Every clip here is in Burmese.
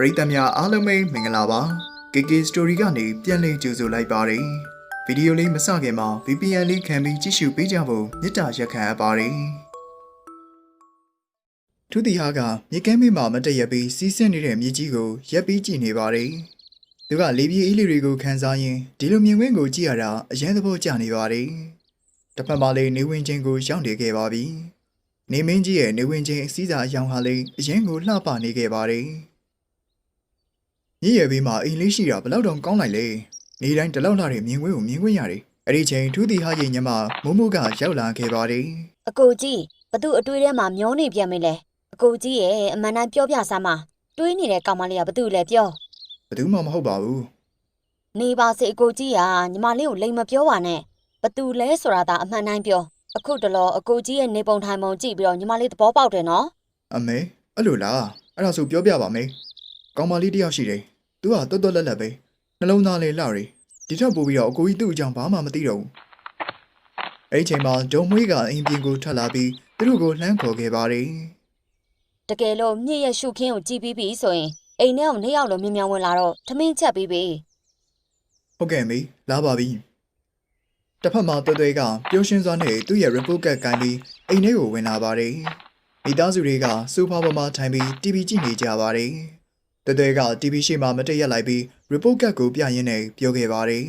ပရိသတ်များအားလုံးပဲမင်္ဂလာပါ KK Story ကနေပြန်လည်ကြိုဆိုလိုက်ပါတယ်ဗီဒီယိုလေးမစခင်မှာ VPN လေးခံပြီးကြည့်ရှုပေးကြဖို့မေတ္တာရက်ခံအပ်ပါတယ်သူတီဟာကမြေကမ်းမေးမှာမတည့်ရပြီးစီးဆင်းနေတဲ့မြေကြီးကိုရက်ပြီးကြည့်နေပါတယ်သူကလေပြေးအေးလေးတွေကိုခန်းစားရင်းဒီလိုမြင်ကွင်းကိုကြည့်ရတာအရင်သဘောကျနေပါတယ်တစ်ဖက်မှာလည်းနေဝင်ချင်းကိုရောက်နေခဲ့ပါပြီနေမင်းကြီးရဲ့နေဝင်ချင်းအစည်းအစာအယောင်ဟာလည်းအရင်ကိုလှပနေခဲ့ပါတယ်မြ ည့်ရဘေးမှာအိမ်လေးရှိတာဘယ်လောက်တောင်ကောင်းလိုက်လဲနေတိုင်းဒီလောက်လာတဲ့မြင်ကွင်းကိုမြင်ခွင့်ရတယ်အဲ့ဒီချိန်ထူးတီဟာရဲ့ညမမိုးမိုးကရောက်လာခဲ့ပါတယ်အကိုကြီးဘသူအတွေ့ထဲမှာမျောနေပြန်မလဲအကိုကြီးရဲ့အမှန်တမ်းပြောပြစမ်းမတွေးနေတဲ့ကောင်မလေးကဘသူလဲပြောဘယ်သူမှမဟုတ်ပါဘူးနေပါစေအကိုကြီးကညီမလေးကိုလိမ်မပြောပါနဲ့ဘသူလဲဆိုတာသာအမှန်တိုင်းပြောအခုတလောအကိုကြီးရဲ့နေပုံထိုင်ပုံကြည့်ပြီးတော့ညီမလေးသဘောပေါက်တယ်နော်အမေအဲ့လိုလားအဲ့ဒါဆိုပြောပြပါမယ် ကောင်းမလေးတစ်ယောက်ရှိတယ်သူကတော်တော်လက်လက်ပဲနှလုံးသားလေးလှရီဒီထက်ပိုပြီးတော့အကိုကြီးသူ့အကြောင်းဘာမှမသိတော့ဘူးအဲ့ဒီချိန်မှာဒုံမွေးကအိမ်ပြင်ကိုထွက်လာပြီးသူတို့ကိုလှမ်းခေါ်ခဲ့ပါတယ်တကယ်လို့မြင့်ရဲ့ရှုခင်းကိုကြည့်ပြီးပြီဆိုရင်အိမ်ထဲကိုနှစ်ယောက်လုံးမြင်မြန်ဝင်လာတော့ထမင်းချက်ပြီးပြီဟုတ်ကဲ့မေလာပါပြီတစ်ဖက်မှာတွဲတွဲကပျော်ရွှင်စွာနဲ့သူ့ရဲ့ report ကတ်ကိုင်းပြီးအိမ်ထဲကိုဝင်လာပါတယ်မိသားစုတွေကဆိုဖာပေါ်မှာထိုင်ပြီး TV ကြည့်နေကြပါတယ် တွဲတွဲက TV ရှေ့မှာမတက်ရက်လိုက်ပြီး report ကတ်ကိုပြရင်းနဲ့ပြောခဲ့ပါတယ်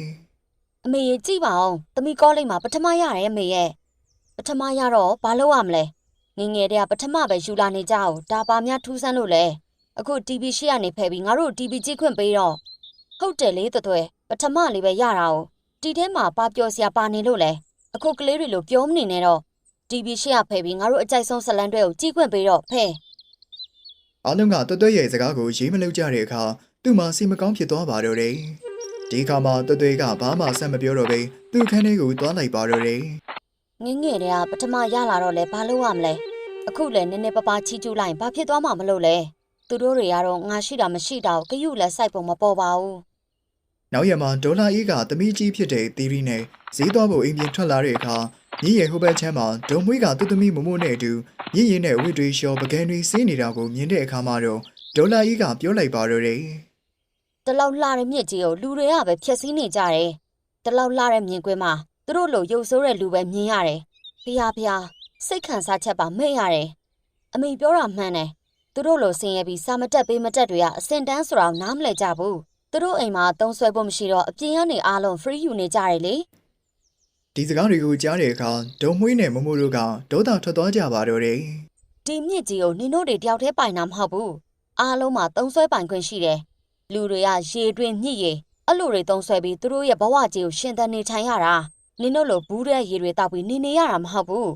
အမေကြီးကြည့်ပါအောင်သမီးကောလိပ်မှာပထမရတယ်အမေရဲ့ပထမရတော့ဘာလုပ်ရမလဲငယ်ငယ်တည်းကပထမပဲယူလာနေကြအောင်ဒါပါများထူးဆန်းလို့လဲအခု TV ရှေ့ကနေဖယ်ပြီးငါတို့ TV ကြည့်ခွင့်ပေးတော့ဟုတ်တယ်လေသွဲပထမလေးပဲရတာ哦ဒီထဲမှာပါပြောစရာပါနေလို့လဲအခုကလေးတွေလိုပြောမနေနဲ့တော့ TV ရှေ့ကဖယ်ပြီးငါတို့အကြိုက်ဆုံးဇတ်လန်းတွေကိုကြည့်ခွင့်ပေးတော့ဖဲ အားလုံးကတွဲတွဲရဲ့စကားကိုရေးမလုပ်ကြတဲ့အခါသူ့မှာစိတ်မကောင်းဖြစ်သွားပါတော့တယ်ဒီအခါမှာတွဲတွဲကဘာမှဆက်မပြောတော့ဘဲသူ့ခန်းထဲကိုသွားလိုက်ပါတော့တယ်ငင်းငယ်တည်းကပထမရလာတော့လဲဘာလုပ်ရမလဲအခုလဲနည်းနည်းပပချီကျူးလိုက်ရင်ဘာဖြစ်သွားမှာမလို့လဲသူတို့တွေကတော့ငါရှိတာမရှိတာကိုဂယုလက်ဆိုင်ပုံမပေါ်ပါဘူး နောက်ရက်မှာဒေါ်လာအေးကသမီးကြီးဖြစ်တဲ့သီရီနဲ့ဈေးသွားဖို့အိမ်ပြင်ထွက်လာတဲ့အခါမြင့်ရဲ့ဟိုဘက်ချမ်းမှာဒုံမွေးကသူ့သမီးမမိုးနဲ့အတူမြင့်ရင်နဲ့ဝိတွေလျှော်ပကံတွေစီးနေတာကိုမြင်တဲ့အခါမှာတော့ဒေါ်လာအေးကပြောလိုက်ပါတော့တယ်တလောက်လှတဲ့မြစ်ကြီးကိုလူတွေကပဲဖြက်စီးနေကြတယ်တလောက်လှတဲ့မြင်ကွင်းမှာသူတို့လိုရုပ်ဆိုးတဲ့လူပဲမြင်ရတယ်ဖျားဖျားစိတ်ခံစားချက်ပါမဲ့ရတယ်အမေပြောတာမှန်တယ်သူတို့လိုဆင်းရဲပြီးစာမတက်ပေးမတက်တွေကအစင်တန်းဆိုတာကိုနားမလဲကြဘူး သူတို့အိမ်မှာသုံးဆွဲဖို့မရှိတော့အပြင်ကနေအားလုံး free ယူနေကြတယ်လေဒီစကားတွေကိုကြားတဲ့အခါဒုံမွေးနဲ့မမိုးတို့ကဒေါသထွက်သွားကြပါတော့တယ်ဒီမြစ်ကြီးကိုနင်တို့တွေတယောက်တည်းပိုင်တာမဟုတ်ဘူးအားလုံးမှာသုံးဆွဲပိုင်ခွင့်ရှိတယ်လူတွေကရေတွင်မြစ်ရေအဲ့လိုတွေသုံးဆွဲပြီးသူတို့ရဲ့ဘဝကြီးကိုရှင်သန်နေထိုင်ရတာနင်တို့လိုဘူးတဲ့ရေတွေတောက်ပြီးနေနေရတာမဟုတ်ဘူး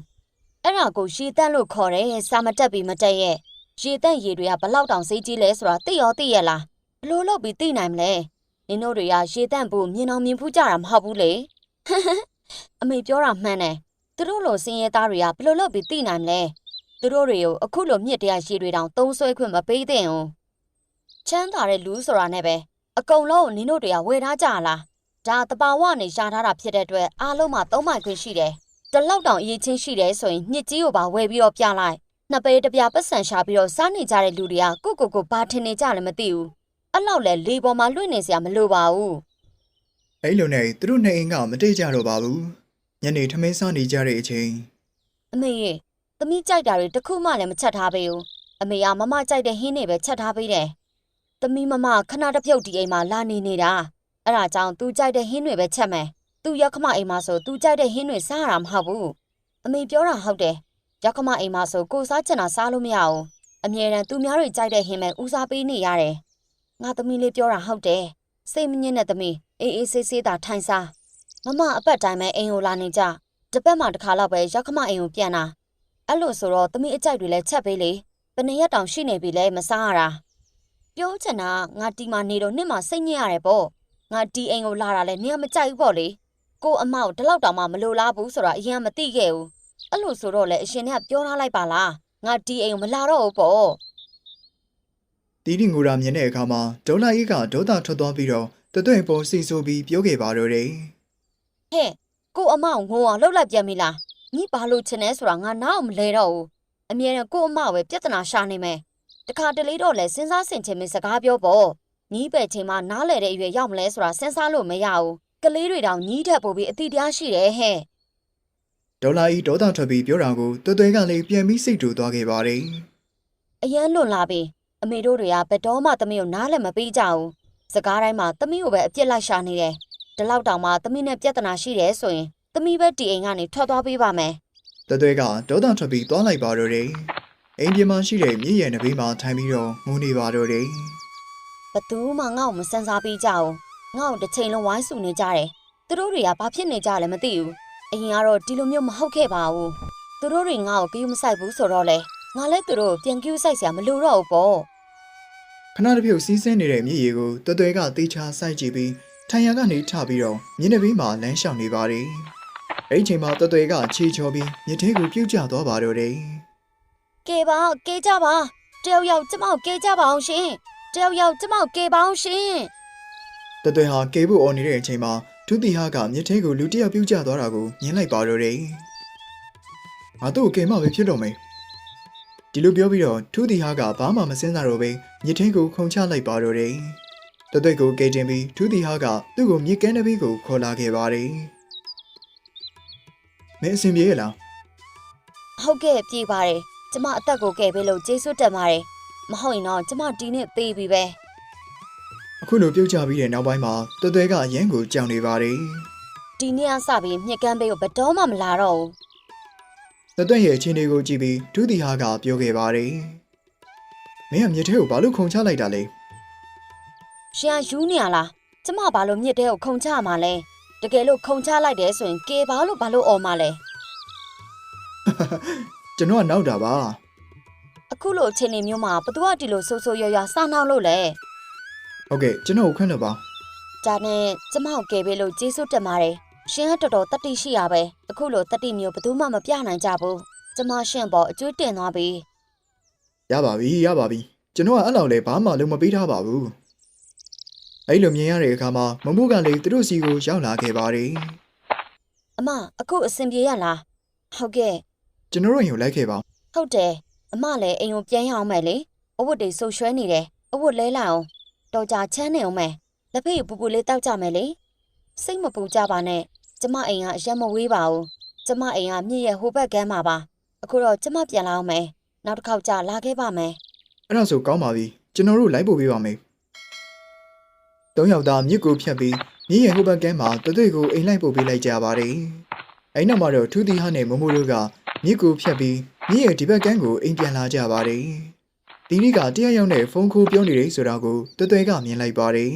အဲ့ဒါကိုရေတန့်လို့ခေါ်တယ်စာမတက်ပြီးမတက်ရဲ့ရေတန့်ရေတွေကဘလောက်တောင်စိတ်ကြီးလဲဆိုတာသိရောသိရဲ့လား ဘလို့လုပ်ပြီးသိနိုင်မလဲနင်တို့တွေကရေတန့်ဖို့မြင်အောင်မြင်ဖူးကြတာမဟုတ်ဘူးလေအမေပြောတာမှန်တယ်သူတို့လိုစင်ရဲသားတွေကဘလို့လုပ်ပြီးသိနိုင်မလဲသူတို့တွေကိုအခုလိုမြစ်တရားရှိတွေတောင်သုံးဆွဲခွင့်မပေးသင့်ဘူးချမ်းသာတဲ့လူဆိုတာနဲ့ပဲအကုံလုံးကိုနင်တို့တွေကဝယ်ထားကြလားဒါတဘာဝနဲ့ရှာထားတာဖြစ်တဲ့အတွက်အားလုံးမှာသုံးပိုင်ခွင့်ရှိတယ်တလောက်တောင်အရေးချင်းရှိတယ်ဆိုရင်မြစ်ကြီးကိုပါဝယ်ပြီးတော့ပြလိုက်နှစ်ပေတစ်ပြားပတ်စံရှာပြီးတော့စားနေကြတဲ့လူတွေကကိုကိုကိုဘာထင်နေကြလဲမသိဘူး အဲ့လောက်လဲလေပေါ်မှာလွင့်နေစရာမလိုပါဘူး အဲ့လိုနဲ့သူတို့နေအိမ်ကမတိတ်ကြတော့ပါဘူးညနေထမင်းစားနေကြတဲ့အချိန် အမေရေသမီးကြိုက်တာတွေတစ်ခုမှလည်းမချက်ထားပေးဘူးအမေကမမကြိုက်တဲ့ဟင်းတွေပဲချက်ထားပေးတယ်သမီးမမခဏတစ်ပြုတ်ဒီအိမ်မှာလာနေနေတာအဲ့ဒါကြောင့် तू ကြိုက်တဲ့ဟင်းတွေပဲချက်မယ် तू ရောက်ခမအိမ်မှာဆို तू ကြိုက်တဲ့ဟင်းတွေစားရတာမဟုတ်ဘူးအမေပြောတာဟုတ်တယ်ရောက်ခမအိမ်မှာဆိုကိုယ်စားချင်တာစားလို့မရဘူးအမြဲတမ်းသူများတွေကြိုက်တဲ့ဟင်းပဲဦးစားပေးနေရတယ် ငါသမီးလေးပြောတာဟုတ်တယ်စိတ်မညစ်တဲ့သမီးအေးအေးဆေးဆေးသာထိုင်စားမမအပတ်တိုင်းပဲအိမ်ကိုလာနေကြတစ်ပတ်မှတစ်ခါတော့ပဲရောက်ခမအိမ်ကိုပြန်လာအဲ့လိုဆိုတော့သမီးအကြိုက်တွေလည်းချက်ပေးလေဘယ်နှစ်ရက်တောင်ရှိနေပြီလဲမစားရတာပြောချင်တာငါတီမာနေတော့နှစ်မှာစိတ်ညစ်ရတယ်ပေါ့ငါတီအိမ်ကိုလာတာလဲနေကမကြိုက်ဘူးပေါ့လေကိုအမောက်ဒီလောက်တောင်မှမလိုလားဘူးဆိုတာအရင်ကမသိခဲ့ဘူးအဲ့လိုဆိုတော့လေအရှင်ကပြောထားလိုက်ပါလားငါတီအိမ်ကိုမလာတော့ဘူးပေါ့ တီးတီငိုရာမြင်တဲ့အခါမှာဒေါ်လာအေးကဒေါသထွက်သွားပြီးတော့တွဲတွဲပေါ်စိတ်ဆိုးပြီးပြောခဲ့ပါတော့တယ်ဟဲ့ကိုအမောက်ငိုအောင်လှုပ်လိုက်ပြန်ပြီလားညီဘာလို့ချင်လဲဆိုတာငါနားအောင်မလဲတော့ဘူးအမြဲတမ်းကိုအမောက်ပဲပြဿနာရှာနေမယ်တခါတလေတော့လဲစဉ်းစားဆင်ခြင်မစကားပြောပေါ့ညီးပဲ့ချိန်မှာနားလဲတဲ့အရွယ်ရောက်မလဲဆိုတာစဉ်းစားလို့မရဘူးကလေးတွေတောင်ညီးထက်ပိုပြီးအတိတရားရှိတယ်ဟဲ့ဒေါ်လာဤဒေါသထွက်ပြီးပြောတာကိုတွတ်တွဲကလည်းပြန်ပြီးစိတ်တူသွားခဲ့ပါတယ်အရန်လွန်လာပြီ အမေတို့တွေကဘယ်တော့မှသမီးကိုနားလည်းမပေးကြဘူးစကားတိုင်းမှာသမီးကိုပဲအပြစ်လိုက်ရှာနေတယ်ဒီလောက်တောင်မှသမီးနဲ့ပြဿနာရှိတယ်ဆိုရင်သမီးပဲဒီအိမ်ကနေထွက်သွားပေးပါမယ်တွတ်တွဲကဒေါသထွက်ပြီးသွားလိုက်ပါတော့တယ်အိမ်ပြင်မှာရှိတဲ့မြည့်ရနဘေးမှာထိုင်ပြီးတော့ငိုနေပါတော့တယ်ဘသူမှငါ့ကိုမစမ်းစားပေးကြဘူးငါ့ကိုတစ်ချိန်လုံးဝိုင်းဆူနေကြတယ်သူတို့တွေကဘာဖြစ်နေကြလဲမသိဘူးအရင်ကတော့ဒီလိုမျိုးမဟုတ်ခဲ့ပါဘူးသူတို့တွေငါ့ကိုကြည့်မဆိုင်ဘူးဆိုတော့လေငါလည်းသူတို့ကိုပြန်ကြည့်ဆိုင်စရာမလိုတော့ဘူးပေါ့ ခဏတစ်ဖြုတ်စီးဆင်းနေတဲ့မြည့်ရည်ကိုတွတ်တွဲကတေချာစိုက်ကြည့်ပြီးထိုင်ရကနေထပြီးတော့မြင်းနဘေးမှာလမ်းလျှောက်နေပါတယ်အဲ့ဒီချိန်မှာတွတ်တွဲကခြေချော်ပြီးမြစ်ထဲကိုပြုတ်ကျသွားပါတော့တယ်ကဲပါကဲကြပါတယောက်ယောက်ကျမကိုကဲကြပါအောင်ရှင်တယောက်ယောက်ကျမကိုကဲပါအောင်ရှင်တသွဲဟာကေဘူးအော်နေတဲ့အချိန်မှာဒုတိယကမြစ်ထဲကိုလူတစ်ယောက်ပြုတ်ကျသွားတာကိုမြင်လိုက်ပါတော့တယ်။ငါတို့ကိုကေမပဲဖြစ်တော့မယ်။ ဒီလိုပြောပြီးတော့ဒုတိယကဘာမှမစင်စားတော့ပဲမြစ်ထဲကိုခုန်ချလိုက်ပါတော့တယ်။တသွဲကိုကေတင်ပြီးဒုတိယကသူ့ကိုမြစ်ကမ်းတစ်ပီးကိုခေါ်လာခဲ့ပါတယ်။မင်းအဆင်ပြေရဲ့လားဟုတ်ကဲ့ပြေးပါတယ်ကျမအသက်ကိုကဲပေးလို့ကျေးဇူးတင်ပါတယ်မဟုတ်ရင်တော့ကျမဒီနေ့သေးပြီပဲ။အခုလိုပြုတ်ကျပြီးတဲ့နောက်ပိုင်းမှာတသွဲကအရန်ကိုကြောင်နေပါတယ်ဒီနေ့ကစပြီးမြက်ကမ်းပေးကိုဘယ်တော့မှမလာတော့ဘူး။ တသွဲရဲ့အခြေအနေကိုကြည့်ပြီးဒုတိယကပြောခဲ့ပါတယ်။မင်းကမြစ်ထဲကိုဘာလို့ခုန်ချလိုက်တာလဲ။ရှင်ကယူနေရလားကျမဘာလို့မြစ်တဲကိုခုံချမှာလဲတကယ်လို့ခုံချလိုက်တယ်ဆိုရင်ကေပါလို့ဘာလို့អော်မှာလဲကျွန်တော်ကနောက်တာပါအခုလိုအချိန်နေမျိုးမှာဘသူကဒီလိုဆိုးဆိုးရွားရွားစနှောင်းလို့လဲဟုတ်ကဲ့ကျွန်တော်ကိုခွင့်တော့ပါဒါနဲ့ကျမကိုကဲပေးလို့ကျေးဇူးတင်ပါတယ် ရှင်ကတော်တော်တတိရှိရပဲအခုလိုတတိမျိုးဘသူမှမပြနိုင်ကြဘူးကျမရှင်ပေါ်အကျွေးတင်သွားပြီရပါပြီရပါပြီကျွန်တော်ကအဲ့လောက်လေဘာမှလုံးမပေးထားပါဘူးအဲ့လိုမြင်ရတဲ့အခါမှာမမိုးကလည်းသူတို့စီကိုရောက်လာခဲ့ပါတယ်အမအခုအဆင်ပြေရလားဟုတ်ကဲ့ကျွန်တော်တို့ရင်ကိုလိုက်ခဲ့ပါဟုတ်တယ်အမလည်းအိမ်ကိုပြန်ရအောင်မယ်လေအဝတ်တွေဆုပ်ရွှဲနေတယ်အဝတ်လဲလိုက်အောင်တော်ကြချမ်းနေအောင်မယ်လက်ဖေးပူပူလေးတောက်ကြမယ်လေစိတ်မပူကြပါနဲ့ ကျမအိမ်ကအရက်မဝေးပါဘူးကျမအိမ်ကမြည့်ရဲ့ဟိုဘက်ကမ်းမှာပါအခုတော့ကျမပြန်လာအောင်မယ်နောက်တစ်ခေါက်ကြာလာခဲ့ပါမယ်အဲ့ဒါဆိုကောင်းပါပြီကျွန်တော်တို့လိုက်ပို့ပေးပါမယ်သုံးယောက်သားမြစ်ကိုဖြတ်ပြီးမြင်းရဲ့ဟိုဘက်ကမ်းမှာတသွေ့ကိုအိမ်လိုက်ပို့ပေးလိုက်ကြပါတယ်အဲ့နောက်မှာတော့ထူးသီဟနဲ့မမိုးတို့ကမြစ်ကိုဖြတ်ပြီးမြင်းရဲ့ဒီဘက်ကမ်းကိုအိမ်ပြန်လာကြပါတယ်ဒီနေ့ကတရားရောက်တဲ့ဖုန်းခိုးပြောနေတယ်ဆိုတာကိုတသွေ့ကမြင်လိုက်ပါတယ်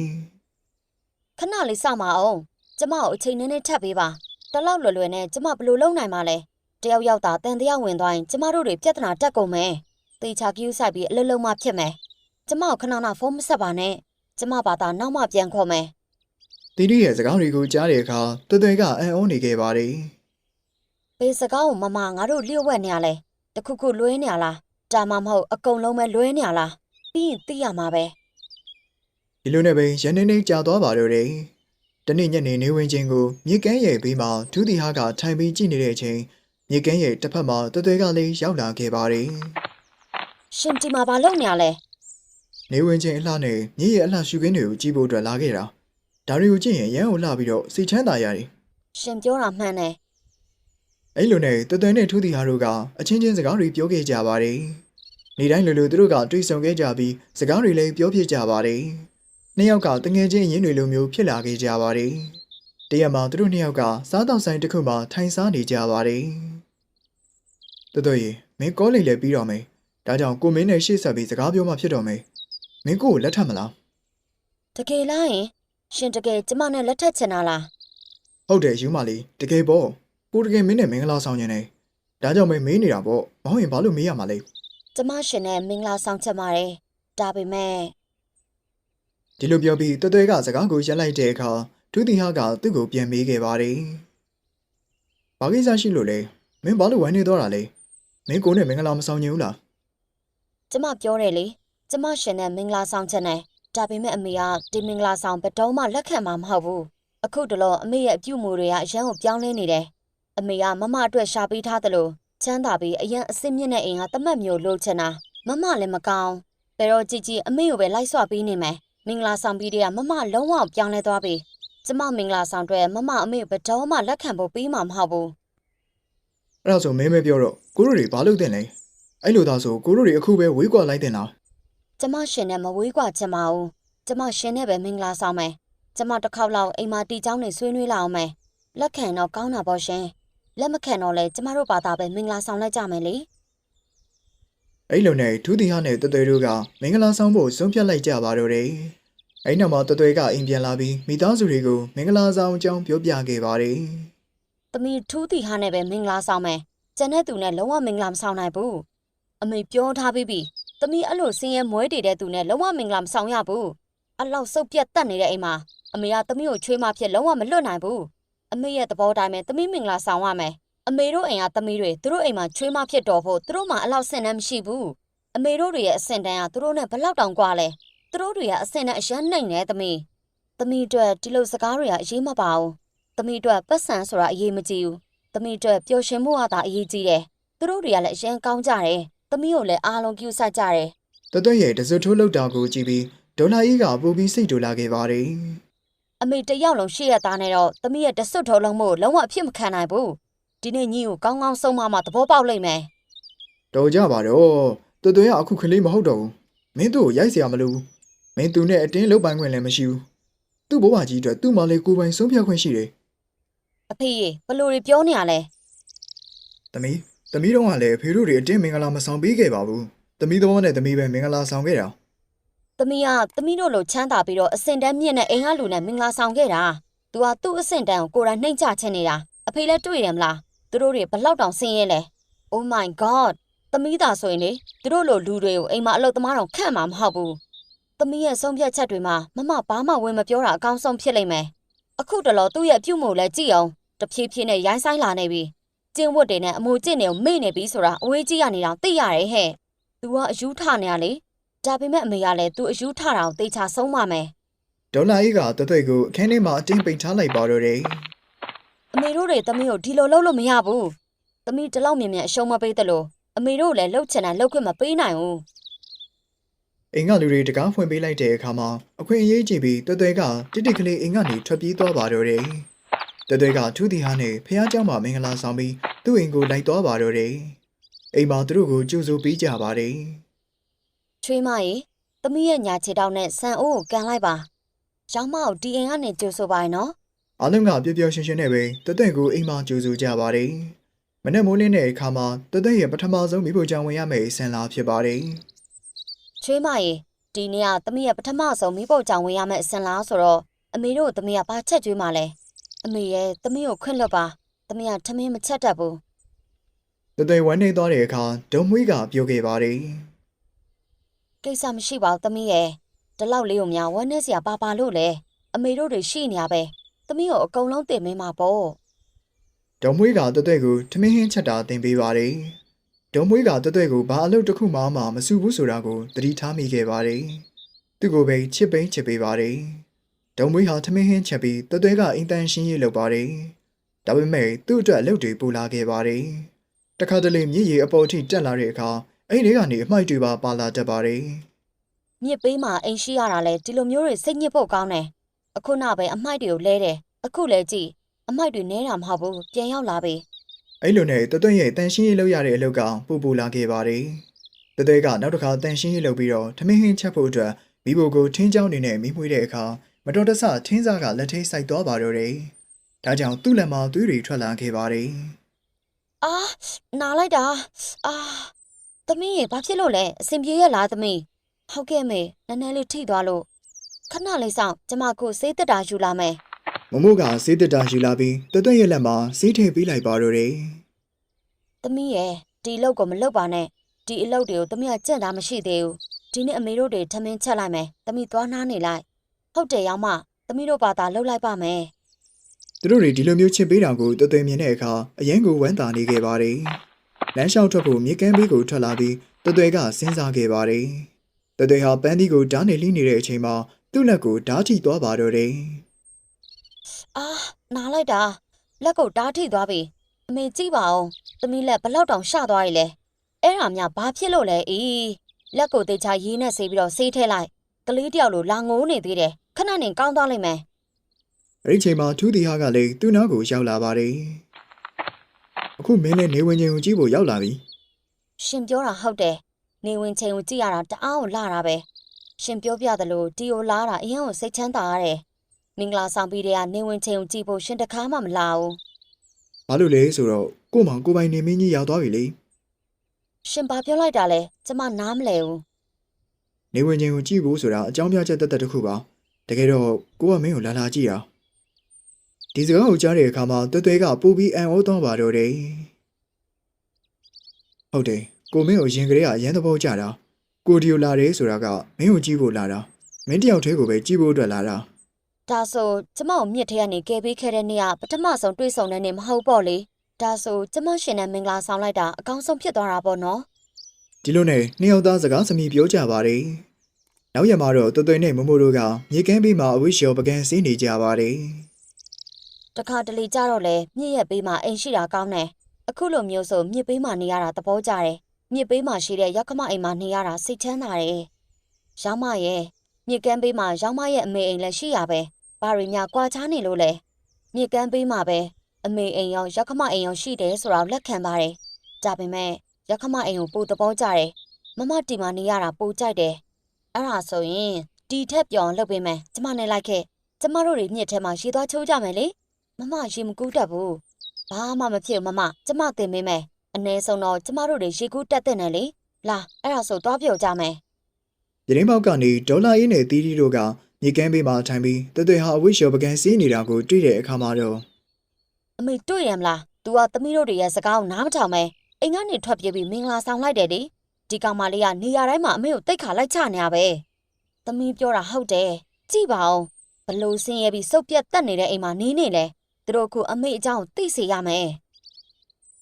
ခဏလေးစောင့်ပါအောင် ကျမကိုအချိန်နည်းနည်းထပ်ပေးပါတလောက်လွယ်လွယ်နဲ့ကျမဘယ်လိုလုပ်နိုင်မှာလဲတယောက်ယောက်သာတန်တရားဝင်သွားရင်ကျမတို့တွေပြဿနာတက်ကုန်မယ်တေချာကယူဆိုင်ပြီးအလုံးလုံးမှဖြစ်မယ်ကျမကိုခဏနာဖုန်းမဆက်ပါနဲ့ကျမဘာသာနောက်မှပြန်ခေါ်မယ်တီတီရဲ့စကားတွေကိုကြားတဲ့အခါတသွေကအံ့ဩနေခဲ့ပါတယ်ဘေးစကားကိုမမငါတို့လျှို့ဝှက်နေရလဲတခုခုလွဲနေရလားဒါမှမဟုတ်အကုန်လုံးပဲလွဲနေရလားပြီးရင်သိရမှာပဲ။ဒီလိုနဲ့ပဲရန်နေနေကြာသွားပါတော့တယ်။ တနေ့ညနေနေဝင်ချင်းကိုမြေကမ်းရဲ့ဘေးမှာဒုတိယကထိုင်ပြီးကြည့်နေတဲ့အချိန်မြေကမ်းရဲ့တစ်ဖက်မှာတသွေကလည်းရောက်လာခဲ့ပါတယ်ရှင်ဒီမှာဘာလုပ်နေရလဲ။နေဝင်ချင်းအလှနဲ့မြေရဲ့အလှရှုခင်းတွေကိုကြည့်ဖို့အတွက်လာခဲ့တာ။ဒါတွေကိုကြည့်ရင်ရန်ကိုလှပြီးတော့စိတ်ချမ်းသာရတယ်ရှင်ပြောတာမှန်တယ်။အဲ့လိုနဲ့တသွေနဲ့ထူးတီဟာတို့ကအချင်းချင်းစကားတွေပြောခဲ့ကြပါတယ်။နေတိုင်းလိုလိုသူတို့ကတွေ့ဆုံခဲ့ကြပြီးစကားတွေလည်းပြောဖြစ်ကြပါတယ်။ နှစ်ယောက်ကတငယ်ချင်းရင်းတွေလိုမျိုးဖြစ်လာခဲ့ကြပါတယ်။တရက်မှာသူတို့နှစ်ယောက်ကစားတောက်ဆိုင်တစ်ခုမှာထိုင်စားနေကြပါတယ်။တော်တော်ကြီးမင်းကောလိပ်လည်းပြီးတော့မယ်။ဒါကြောင့်ကိုမင်းနဲ့ရှေ့ဆက်ပြီးစကားပြောမှဖြစ်တော့မယ်။မင်းကိုကိုလက်ထပ်မလားတကယ်လားယင်ရှင်တကယ်ကျမနဲ့လက်ထပ်ချင်တာလား။ဟုတ်တယ်ယူမလေးတကယ်ပေါ့။ကိုတကယ်မင်းနဲ့မင်္ဂလာဆောင်နေတယ်။ဒါကြောင့်မင်းမေးနေတာပေါ့။မဟုတ်ရင်ဘာလို့မေးရမှာလဲကျမရှင်နဲ့မင်္ဂလာဆောင်ချက်ပါတယ်ဒါပေမဲ့။ ဒီလိုပြောပြီးတော်တော်ကစကားကိုရက်လိုက်တဲ့အခါဒုတိယကသူ့ကိုပြန်မေးခဲ့ပါတယ်။ဘာကိစ္စရှိလို့လဲ။မင်းဘာလို့ဝမ်းနေတော့တာလဲ။မင်းကိုနဲ့မင်္ဂလာမဆောင်ချင်ဘူးလားကျမပြောတယ်လေကျမရှင်နဲ့မင်္ဂလာဆောင်ချက်နဲ့ဒါပေမဲ့အမေကဒီမင်္ဂလာဆောင်ဘယ်တော့မှလက်ခံမှာမဟုတ်ဘူးအခုတလောအမေရဲ့အပြုတ်မှုတွေကအရန်ကိုပြောင်းလဲနေတယ်အမေကမမအတွက်ရှာပေးထားသလိုချမ်းသာပြီးအရန်အစ်စ်မြင့်တဲ့အိမ်ကတမတ်မျိုးလိုချင်တာမမလည်းမကောင်းဘယ်တော့ကြည်ကြည်အမေကိုပဲလိုက်ဆွပေးနေမယ် မင်္ဂလာဆောင်ပြီးတည်းကမမလုံးဝပြောင်းလဲသွားပြီကျမမင်္ဂလာဆောင်တွေမမအမေဘယ်တော့မှလက်ခံဖို့ပြီးမှာမဟုတ်ဘူးအဲ့ဒါဆိုမင်းမပြောတော့ကိုရိုတွေဘာလုပ်တင်လဲအဲ့လိုသားဆိုကိုရိုတွေအခုပဲဝေးကွာလိုက်တင်တာကျမရှင်နဲ့မဝေးကွာချင်ပါဘူးကျမရှင်နဲ့ပဲမင်္ဂလာဆောင်မယ်ကျမတစ်ခေါက်လောက်အိမ်မှာတီချောင်းနေဆွေးနွေးလာအောင်မယ်လက်ခံတော့ကောင်းတာပေါ့ရှင်လက်မခံတော့လဲကျမတို့ဘာသာပဲမင်္ဂလာဆောင်လိုက်ကြမယ်လေအဲ့လိုနဲ့ဒုတိယနဲ့တသွေးတို့ကမင်္ဂလာဆောင်ဖို့ဆုံးဖြတ်လိုက်ကြပါတော့တယ် အဲ့နောက်မှာတော်တော်ကအိမ်ပြန်လာပြီးမိသားစုတွေကိုမင်္ဂလာဆောင်အကြောင်းပြောပြခဲ့ပါတယ်။တမီထူးတီဟာနဲ့ပဲမင်္ဂလာဆောင်မယ်။ကျန်တဲ့သူနဲ့လုံးဝမင်္ဂလာမဆောင်နိုင်ဘူး။အမေပြောထားပြီးပြီ။တမီအဲ့လိုဆင်းရဲမွဲတေတဲ့သူနဲ့လုံးဝမင်္ဂလာမဆောင်ရဘူး။အလောက်စုပ်ပြတ်တက်နေတဲ့အိမ်မှာအမေကတမီကိုချွေးမဖြစ်လုံးဝမလွတ်နိုင်ဘူး။အမေရဲ့သဘောတိုင်းပဲတမီမင်္ဂလာဆောင်ရမယ်။အမေတို့အိမ်ကတမီတွေသူတို့အိမ်မှာချွေးမဖြစ်တော့ဖို့သူတို့မှအလောက်ဆင်နှမ်းမရှိဘူး။အမေတို့တွေရဲ့အဆင့်တန်းကသူတို့နဲ့ဘလောက်တောင်ကွာလဲ။ သူတို့တွေကအဆင်တန်းအရန်နိုင်နေသမီးသမီးအတွက်ဒီလိုစကားတွေကအရေးမပါဘူးသမီးအတွက်ပတ်စံဆိုတာအရေးမကြီးဘူး ။သမီးအတွက်ပျော်ရွှင်မှုကသာအရေးကြီးတယ်။သူတို့တွေကလည်းအရင်ကောင်းကြတယ်။သမီးကိုလည်းအားလုံးကြိုးစားကြတယ် တသွေရဲ့တစွတ်ထိုးလောက်တာကိုကြည့်ပြီးဒေါ်လာကြီးကပူပြီးစိတ်တူလာခဲ့ပါတယ် ။အမေတစ်ယောက်လုံးရှေ့ရသားနဲ့တော့သမီးရဲ့တဆွတ်တော်လုံးမို့လုံးဝအဖြစ်မခံနိုင်ဘူး။ဒီနေ့ညီကိုကောင်းကောင်းဆုံးမမှသဘောပေါက်လိမ့်မယ် တော်ကြပါတော့တသွေကအခုကလေးမဟုတ်တော့ဘူးမင်းတို့ကိုရိုက်เสียမလို့ မင်းသူနဲ့အတင်းလုတ်ပိုင်ခွင့်လည်းမရှိဘူးသူ့ဘဝကြီးအတွက်သူ့မလေးကိုယ်ပိုင်ဆုံးဖြတ်ခွင့်ရှိတယ်။အဖေရေဘလို့တွေပြောနေရလဲသမီးသမီးတို့ကလည်းဖေတို့တွေအတင်းမင်္ဂလာမဆောင်ပေးခဲ့ပါဘူးသမီးသဘောနဲ့သမီးပဲမင်္ဂလာဆောင်ခဲ့တာ။သမီးကသမီးတို့လိုချမ်းသာပြီးတော့အစင်တန်းမြင့်တဲ့အိမ်ကလူနဲ့မင်္ဂလာဆောင်ခဲ့တာ။ तू ကသူ့အစင်တန်းကိုကိုယ်တိုင်နှိမ့်ချချင်နေတာ။အဖေလည်းတွေ့တယ်မလား။သူတို့တွေဘလောက်တောင်ဆင်းရဲလဲ။ Oh my god သမီးသာဆိုရင်လေသူတို့လိုလူတွေကိုအိမ်မှာအလုပ်သမားတော့ခန့်မှာမဟုတ်ဘူး။ သမီးရဲ့ဆုံးဖြတ်ချက်တွေမှာမမဘာမှဝင်မပြောတာအကောင်းဆုံးဖြစ်လိမ့်မယ်။အခုတလောသူ့ရဲ့ပြုမှုလည်းကြည့်အောင်တဖြည်းဖြည်းနဲ့ရိုင်းဆိုင်လာနေပြီ။ကျင့်ဝတ်တွေနဲ့အမူကျင့်တွေကိုမေ့နေပြီဆိုတာအဝေးကြီးရနေတာသိရတယ်ဟဲ့။ तू ကအယူထနေရလေ။ဒါပေမဲ့အမေကလည်း तू အယူထတာကိုတေချာဆုံးပါမယ်ဒေါ်လာကြီးကတသွေကိုအခန်းထဲမှာအတင်းပိတ်ထားလိုက်ပါတော့တယ်။အမေတို့တွေသမီးကိုဒီလိုလုပ်လို့မရဘူး။သမီးဒီလောက်မြင်မြန်အရှုံးမပေးသလိုအမေတို့လည်းလှုပ်ချင်တယ်လှုပ်ခွင့်မပေးနိုင်ဘူး အိမ်ကလူတွေတကားဖွင့်ပေးလိုက်တဲ့အခါမှာအခွင့်အရေးကြည့်ပြီးတသွေကတိတိကလေးအိမ်ကနေထွက်ပြေးသွားပါတော့တယ်တသွေကထူးတီဟာနဲ့ဖះเจ้าမှာမင်္ဂလာဆောင်ပြီးသူ့အိမ်ကိုလိုက်သွားပါတော့တယ်အိမ်မှာသူတို့ကိုကြိုဆိုပေးကြပါတယ် ။ချွေးမရေသမီးရဲ့ညာခြေတောက်နဲ့ဆန်အိုးကိုကန်လိုက်ပါ။ရောင်းမကိုဒီအိမ်ကနေကြိုဆိုပါရနော် အားလုံးကပျော်ပျော်ရွှင်ရွှင်နဲ့ပဲတသွေကိုအိမ်မှာကြိုဆိုကြပါတယ်မနေ့မိုးလင်းတဲ့အခါမှာတသွေရဲ့ပထမဆုံးမိဖို့ကြောင့်ဝင်ရမယ့်အစင်လာဖြစ်ပါတယ် ။ ချွေးမရေဒီနေ့ကသမီးရဲ့ပထမဆုံးမိဖို့ကြောင့်ဝင်ရမယ့်အစင်လားဆိုတော့အမေတို့သမီးကဘာချက်ကျွေးမှလဲ။အမေရဲ့သမီးကိုခွင့်လွတ်ပါ။သမီးကထမင်းမချက်တတ်ဘူးတသွေဝမ်းနေသွားတဲ့အခါဒုံမွေးကပြောခဲ့ပါတယ်။ကိစ္စမရှိပါဘူးသမီးရဲ့။ဒီလောက်လေးကိုများဝမ်းနေစရာပါပါလို့လေ။အမေတို့တွေရှိနေရပဲ။သမီးကိုအကုန်လုံးတင်မင်းမှာပေါ့။ဒုံမွေးကတသွေကိုထမင်းဟင်းချက်တာတင်ပေးပါတယ် ဒုံမွေးကတသွေကိုဘာအလုပ်တစ်ခုမှမမဆူဘူးဆိုတာကိုသတိထားမိခဲ့ပါတယ်သူ့ကိုပဲချစ်ပိန်းချစ်ပေးပါတယ်ဒုံမွေးဟာထမင်းဟင်းချက်ပြီးတသွေကအင်တန်ရှင်းရေးလုပ်ပါတယ်ဒါပေမဲ့သူ့အတွက်အလုပ်တွေပူလာခဲ့ပါတယ်တခါတလေမြည်ရည်အပေါ်အထိတက်လာတဲ့အခါအဲ့ဒီကနေအမိုက်တွေပါပါလာတတ်ပါတယ်မြစ်ပေးမှာအိမ်ရှိရတာလဲဒီလိုမျိုးတွေစိတ်ညစ်ဖို့ကောင်းတယ်အခုနောက်ပဲအမိုက်တွေကိုလဲတယ်အခုလဲကြည့်အမိုက်တွေနဲတာမဟုတ်ဘူးပြန်ရောက်လာပြီ အဲ့လိုနဲ့တသွေရဲ့တန်ရှင်းရေးလုပ်ရတဲ့အလုပ်ကပူပူလာခဲ့ပါတယ်တသွေကနောက်တစ်ခါတန်ရှင်းရေးလုပ်ပြီးတော့ထမင်းဟင်းချက်ဖို့အတွက်မိဘကိုထင်းချောင်းနေနဲ့မိမွေးတဲ့အခါမတော်တဆထင်းစားကလက်ထိတ်စိုက်သွားပါတော့တယ်ဒါကြောင့်သူ့လက်မှာသွေးတွေထွက်လာခဲ့ပါတယ်အာနာလိုက်တာအာသမီးရေဘာဖြစ်လို့လဲအဆင်ပြေရဲ့လားသမီးဟုတ်ကဲ့မေနည်းနည်းလေးထိသွားလို့ခဏလေးစောင့်ကျမကိုစေးတက်တာယူလာမယ် မမို့ကစေးတက်တာယူလာပြီးတသွေရဲ့လက်မှာစေးထည့်ပေးလိုက်ပါတော့တယ်သမီးရေဒီအလုပ်ကိုမလုပ်ပါနဲ့ဒီအလုပ်တွေကိုသမီးကကြက်တာမရှိသေးဘူးဒီနေ့အမေတို့တွေထမင်းချက်လိုက်မယ်သမီးသွားနားနေလိုက်ဟုတ်တယ်ရောက်မသမီးတို့ဘာသာလှုပ်လိုက်ပါမယ်သူတို့တွေဒီလိုမျိုးချစ်ပေးတာကိုတသွေမြင်တဲ့အခါအရင်ကဝမ်းသာနေခဲ့ပါတယ်လမ်းလျှောက်ထွက်ဖို့မြေကမ်းဘေးကိုထွက်လာပြီးတသွေကစဉ်းစားခဲ့ပါတယ်တသွေဟာပန်းသီးကိုဓာတ်နဲ့လိနေတဲ့အချိန်မှာသူ့လက်ကိုဓာတ်ထိသွားပါတော့တယ် အာနားလိုက်တာလက်ကိုတားထိသွားပြီအမေကြည့်ပါဦးသမီးလက်ဘလောက်တောင်ရှသွားရည်လဲအဲ့ဒါများဘာဖြစ်လို့လဲအေးလက်ကိုတေချာရေးနဲ့ဆေးပြီးတော့ဆေးထည့်လိုက်ကလေးတယောက်လိုလာငိုးနေသေးတယ်ခဏနေကောင်းသွားလိမ့်မယ်အဲ့ဒီချိန်မှာထူးတီဟာကလည်းသူ့နောက်ကိုရောက်လာပါတယ်အခုမင်းနဲ့နေဝင်ချင်းကိုကြည့်ဖို့ရောက်လာပြီရှင်ပြောတာဟုတ်တယ်နေဝင်ချိန်ကိုကြည့်ရတာတအားကိုလာတာပဲရှင်ပြောပြသလိုတီယိုလာတာအရင်ကိုစိတ်ချမ်းသာရတယ် မင်္ဂလာဆောင်ပြီးတဲ့ကနေဝင်ချိန်ကိုကြည့်ဖို့ရှင်တခါမှမလာဘူးဘာလို့လဲဆိုတော့ကို့မောင်ကိုပိုင်နေမင်းကြီးရောက်သွားပြီလေရှင်ဘာပြောလိုက်တာလဲကျမနားမလဲဘူးနေဝင်ချင်းကိုကြည့်ဖို့ဆိုတာအကြောင်းပြချက်တက်တက်တစ်ခုပါတကယ်တော့ကိုကမင်းကိုလာလာကြည့်တာဒီစကားကိုကြားတဲ့အခါမှာတွဲတွဲကပူပြီးအံ့ဩသွားပါတော့တယ်ဟုတ်တယ်ကိုမင်းကိုရင်ကလေးကအရန်သဘောကျတာကိုဒီယိုလာတယ်ဆိုတာကမင်းကိုကြည့်ဖို့လာတာမင်းတယောက်တည်းကိုပဲကြည့်ဖို့အတွက်လာတာ ဒါဆိုကျမကိုမြစ်ထဲကနေကယ်ပေးခဲ့တဲ့နေ့ကပထမဆုံးတွေ့ဆုံတဲ့နေ့မဟုတ်ပေါ့လေဒါဆိုကျမရှင်နဲ့မင်္ဂလာဆောင်လိုက်တာအကောင်းဆုံးဖြစ်သွားတာပေါ့နော်ဒီလိုနဲ့နှစ်ယောက်သားစကားစမြည်ပြောကြပါတယ်နောက်ရက်မှာတော့တွဲတွဲနဲ့မမိုတို့ကမြေကမ်းဘေးမှာအဝိရှောပကံစင်းနေကြပါတယ်တခါတလေကြတော့လေမြစ်ရဲ့ဘေးမှာအိမ်ရှိတာကောင်းတယ်အခုလိုမျိုးဆိုမြစ်ဘေးမှာနေရတာသဘောကျတယ်မြစ်ဘေးမှာရှိတဲ့ရောက်ခမအိမ်မှာနေရတာစိတ်ချမ်းသာတယ်ရောင်းမရဲ့မြစ်ကမ်းဘေးမှာရောင်းမရဲ့အမေအိမ်လည်းရှိရပဲ ဘာတွေများကြွားချနေလို့လဲမြစ်ကမ်းဘေးမှာပဲအမေအိမ်ရောရောက်ခမအိမ်ရောရှိတယ်ဆိုတော့လက်ခံပါတယ်ဒါပေမဲ့ရောက်ခမအိမ်ကိုပိုသဘောကျတယ်မမတီမှာနေရတာပိုကြိုက်တယ်အဲ့ဒါဆိုရင်ဒီထက်ပြောင်းလုပ်ပေးမယ်ကျမနဲ့လိုက်ခဲ့ကျမတို့တွေမြစ်ထဲမှာရေသွားချိုးကြမယ်လေမမရေမကူးတတ်ဘူးဘာမှမဖြစ်ဘူးမမကျမတင်ပေးမယ်အ ਨੇ ဆုံးတော့ကျမတို့တွေရေကူးတက်တဲ့နယ်လေလာအဲ့ဒါဆိုသွားပြောကြမယ်ပြတင်းပေါက်ကနေဒေါ်လာရင်းနဲ့တီးတီတို့က မြေကမ်းဘေးမှာထိုင်ပြီးတွဲတွဲဟာအဝိရှောပကံစင်းနေတာကိုတွေ့တဲ့အခါမှာတော့အမေတွေ့ရမလား तू ကသမီးတို့တွေရဲ့စကားကိုနားမထောင်ပဲအိမ်ကနေထွက်ပြေးပြီးမင်္ဂလာဆောင်လိုက်တယ်လေဒီကောင်မလေးကနေရာတိုင်းမှာအမေကိုတိတ်ခါလိုက်ချနေရပဲသမီးပြောတာဟုတ်တယ်ကြည့်ပါဦးဘလို့ဆင်းရဲပြီးစုပ်ပြတ်တက်နေတဲ့အိမ်မှာနေနေလဲသူတို့ကအမေအကြောင်းသိစေရမယ်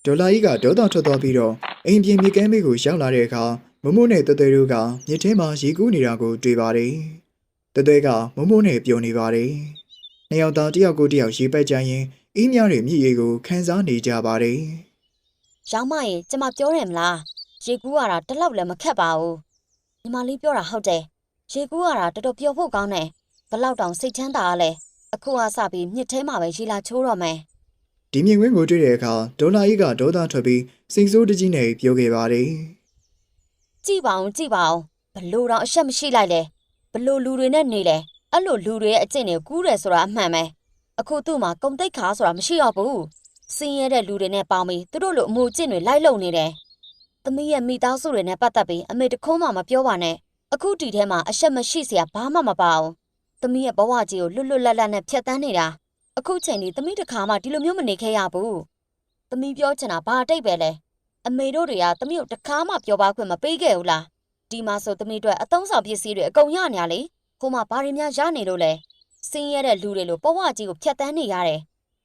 ဒေါ်လာကြီးကဒေါသထွက်သွားပြီးတော့အိမ်ပြင်မြေကမ်းဘေးကိုရောက်လာတဲ့အခါမမိုနဲ့တွဲတွဲတို့ကမြေထဲမှာရေကူးနေတာကိုတွေ့ပါတယ် တွဲတွဲကမမိုနဲ့ပြောနေပါတယ်နှစ်ယောက်သားတစ်ယောက်ကိုတစ်ယောက်ရေပက်ကြရင်အင်းများတဲ့မြည်ရည်ကိုခန်းစားနေကြပါတယ်ရောင်းမရင်ကျမပြောတယ်မလားရေကူးရတာတစ်လောက်လည်းမခက်ပါဘူးညီမလေးပြောတာဟုတ်တယ်ရေကူးရတာတော်တော်ပျော်ဖို့ကောင်းတယ်ဘလောက်တောင်စိတ်ချမ်းသာရလဲအခုအစပြီးမြစ်ထဲမှာပဲရေလာချိုးတော့မယ်ဒီမြင်ကွင်းကိုတွေ့တဲ့အခါဒေါ်လာကြီးကဒေါသထွက်ပြီးစိတ်ဆိုးတကြီးနဲ့ပြောခဲ့ပါတယ်ကြည့်ပါအောင်ကြည့်ပါအောင်ဘလို့တော့အရှက်မရှိလိုက်လဲ ဘလို့လူတွေနဲ့နေလဲအဲ့လိုလူတွေရဲ့အကျင့်တွေကူးတယ်ဆိုတာအမှန်ပဲအခုသူ့မှာကုံတိတ်ခါဆိုတာမရှိတော့ဘူးစင်းရဲတဲ့လူတွေနဲ့ပေါင်းပြီးသူတို့လိုအမှုအကျင့်တွေလိုက်လုံနေတယ်သမီးရဲ့မိသားစုတွေနဲ့ပတ်သက်ပြီးအမေတခုံးမှမပြောပါနဲ့အခုဒီထဲမှာအဆက်မရှိစရာဘာမှမပါအောင်သမီးရဲ့ဘဝကြီးကိုလွတ်လွတ်လပ်လပ်နဲ့ဖြတ်တန်းနေတာအခုချိန်ဒီသမီးတစ်ခါမှဒီလိုမျိုးမနေခဲ့ရဘူးသမီးပြောချင်တာဘာတိတ်ပဲလဲအမေတို့တွေကသမီးကိုတစ်ခါမှပြောပါခွင့်မပေးခဲ့ဘူးလား ဒီမှာဆိုသမီးတို့အတုံးဆောင်ပစ္စည်းတွေအကုန်ရနေရလေဟိုမှာဘာတွေများရနေလို့လဲစင်းရဲတဲ့လူတွေလိုပဝကြီးကိုဖျက်တမ်းနေရတယ်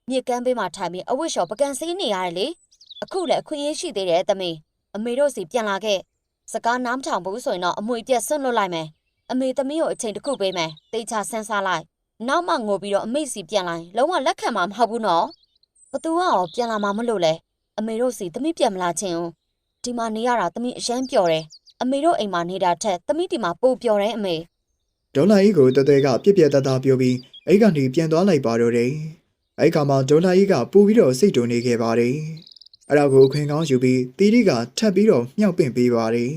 မြေကမ်းဘေးမှာထိုင်ပြီးအဝတ်လျှော်ပကံစည်းနေရတယ်လေအခုလည်းအခွင့်အရေးရှိသေးတယ်သမီးအမေတို့စီပြန်လာခဲ့စကားနားမထောင်ဘူးဆိုရင်တော့အမွေပြက်ဆွန့်လွတ်လိုက်မယ်အမေသမီးကိုအချိန်တစ်ခုပေးမယ်တေချာဆန်းစားလိုက်နောက်မှငိုပြီးတော့အမေစီပြန်လာရင်လုံးဝလက်ခံမှာမဟုတ်ဘူးနော်ဘသူကရောပြန်လာမှာမလို့လဲအမေတို့စီသမီးပြန်မလာချင်းဦးဒီမှာနေရတာသမီးအရန်ပျော်တယ် အမေတို့အိမ်မှာနေတာထက်သမီးဒီမှာပိုပျော်တယ်အမေဒေါ်လာကြီးကိုတွဲတွဲကပြက်ပြက်တသားပြောပြီးအဲ့ကနေပြန်သွားလိုက်ပါတော့တယ်အဲ့ခါမှာဒေါ်လာကြီးကပူပြီးတော့စိတ်တုန်နေခဲ့ပါတယ်အဲ့ဒါကိုအခွင့်ကောင်းယူပြီးတီတီကထပ်ပြီးတော့မြှောက်ပင့်ပေးပါတယ်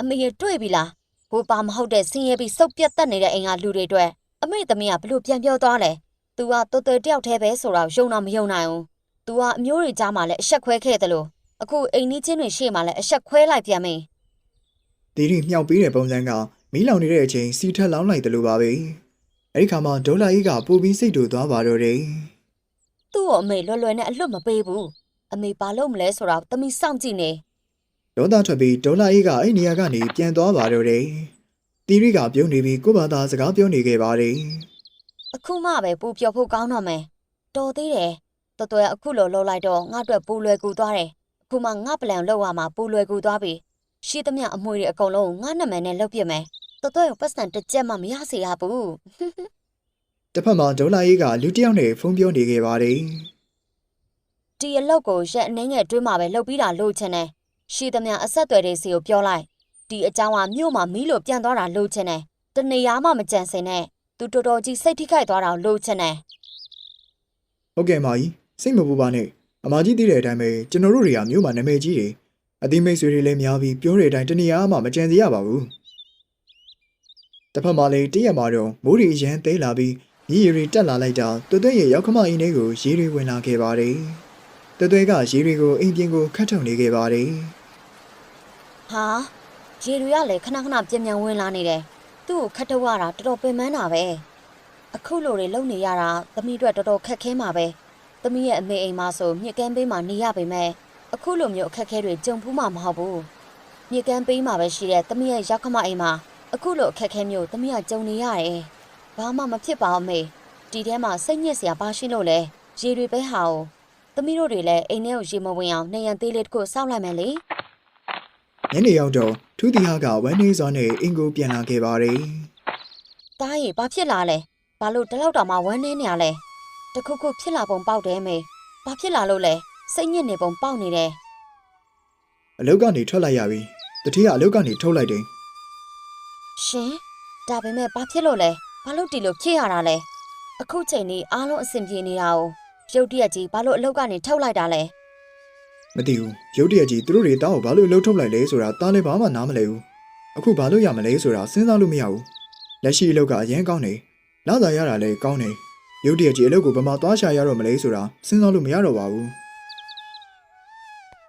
အမေရတွေ့ပြီလားဘိုးပါမဟုတ်တဲ့ဆင်းရဲပြီးစုပ်ပြတ်တက်နေတဲ့အိမ်ကလူတွေအတွက်အမေသမီးကဘလို့ပြန်ပြောသွားလဲ तू ကတော်တော်တယောက်တည်းပဲဆိုတော့ယုံတော့မယုံနိုင်ဘူး तू ကအမျိုးတွေကြားမှာလည်းအဆက်ခွဲခဲ့တယ်လို့ အခုအိမ်နီးချင်းတွေရှေ့မှာလည်းအဆက်ခွဲလိုက်ပြန်ပြီတီတီမြှောက်ပေးတဲ့ပုံစံကမီးလောင်နေတဲ့အချိန်စီထက်လောင်းလိုက်တယ်လို့ပါပဲအဲ့ဒီခါမှာဒေါ်လာကြီးကပူပြီးစိတ်တူသွားပါတော့တယ်သူ့ကိုအမေလွယ်လွယ်နဲ့အလွတ်မပေးဘူးအမေဘာလုပ်မလဲဆိုတော့သမီးစောင့်ကြည့်နေဒေါသထွက်ပြီးဒေါ်လာကြီးကအဲ့နေရာကနေပြန်သွားပါတော့တယ်တီတီကပြုံးနေပြီးကိုယ့်ဘာသာစကားပြောနေခဲ့ပါတယ်အခုမှပဲပူပျော်ဖို့ကောင်းတော့မယ်တော်သေးတယ်တော်တော်အခုလိုလှုပ်လိုက်တော့ငါ့အတွက်ပူလွယ်ကူသွားတယ်အ ခုမှငါပလန်လှုပ်ရမှာပူလွယ်ကူသွားပြီရှိသမျှအမွေတွေအကုန်လုံးငါနာမည်နဲ့လှုပ်ပြမယ်တော်တော်ပတ်စံတစ်ချက်မှမရစေရဘူးတစ်ဖက်မှာဒေါ်လာကြီးကလူတစ်ယောက်နဲ့ဖုန်းပြောနေခဲ့ပါတယ်ဒီအလောက်ကိုရက်အနှင်းငယ်တွင်းမှာပဲလှုပ်ပြီးတာလို့ချင်တယ်ရှိသမျှအဆက်အသွယ်တွေစီကိုပြောလိုက်ဒီအကြောင်းကမြို့မှာမီးလို့ပြန်သွားတာလိုချင်တယ်တနေရာမှမကြံစင်နဲ့သူတော်တော်ကြီးစိတ်ထိခိုက်သွားတာလိုချင်တယ်ဟုတ်ကဲ့အမကြီးစိတ်မပူပါနဲ့ အမကြီးသိတဲ့အတိုင်းပဲကျွန်တော်တို့တွေကမြို့မှာနာမည်ကြီးတယ်အတိမိတ်ဆွေတွေလည်းများပြီးပြောတဲ့အတိုင်းတနည်းအားမှမကြံစီရပါဘူးတစ်ဖက်မှာလည်းတည့်ရက်မှာတော့မိုးရီရန်သေးလာပြီးမြည်ရီတက်လာလိုက်တာတွတ်တွဲရဲ့ရောက်ခမအင်းလေးကိုရေတွေဝင်လာခဲ့ပါတယ်တွတ်တွဲကရေတွေကိုအိမ်ပြင်ကိုခတ်ထုတ်နေခဲ့ပါတယ်ဟာရေတွေကလည်းခဏခဏပြင်းပြန်ဝင်လာနေတယ်သူ့ကိုခတ်ထုတ်ရတာတော်တော်ပင်ပန်းတာပဲအခုလိုတွေလုံနေရတာသမီးတို့တော်တော်ခက်ခဲမှာပဲ သမီးရဲ့အမေအိမ်မှာဆိုမြစ်ကမ်းပေးမှာနေရပေမဲ့အခုလိုမျိုးအခက်ခဲတွေကြုံဖူးမှာမဟုတ်ဘူးမြစ်ကမ်းပေးမှာပဲရှိတဲ့သမီးရဲ့ရောက်ခမအိမ်မှာအခုလိုအခက်ခဲမျိုးသမီးကကြုံနေရတယ်ဘာမှမဖြစ်ပါဘူးအမေဒီထဲမှာစိတ်ညစ်စရာဘာရှိလို့လဲရေတွေပဲဟာ哦သမီးတို့တွေလည်းအိမ်ထဲကိုရေမဝင်အောင်နေရန်သေးလေးတစ်ခုစောင့်လိုက်မယ်လေညနေရောက်တော့ထူးတီဟာကဝမ်းနေစွာနဲ့အင်ကိုပြန်လာခဲ့ပါတယ်တားရီဘာဖြစ်လာလဲဘာလို့တလောက်တောင်မှဝမ်းနေနေရလဲ တခုခုဖြစ်လာပုံပေါက်တယ်မေဘာဖြစ်လာလို့လဲစိတ်ညစ်နေပုံပေါက်နေတယ်အလုတ်ကနေထွက်လိုက်ရပြီတတိယအလုတ်ကနေထုတ်လိုက်တယ်ရှင်ဒါပေမဲ့ဘာဖြစ်လို့လဲဘာလို့ဒီလိုဖြစ်ရတာလဲအခုချိန်นี้အားလုံးအဆင်ပြေနေတာ哦ရုတ်တရက်ကြီးဘာလို့အလောက်ကနေထုတ်လိုက်တာလဲမသိဘူးရုတ်တရက်ကြီးသူတို့တွေတောင်းကိုဘာလို့လှုပ်ထုတ်လိုက်လဲဆိုတာတားလည်းဘာမှနားမလဲဘူးအခုဘာလို့ရမလဲဆိုတာစဉ်းစားလို့မရဘူးလက်ရှိအလုပ်ကအရင်ကောင်းနေလာသာရတာလည်းကောင်းနေ ရုတ်တရက်ကြီးအလုပ်ကိုဘယ်မှာသွားရှာရတော့မလဲဆိုတာစဉ်းစားလို့မရတော့ပါဘူး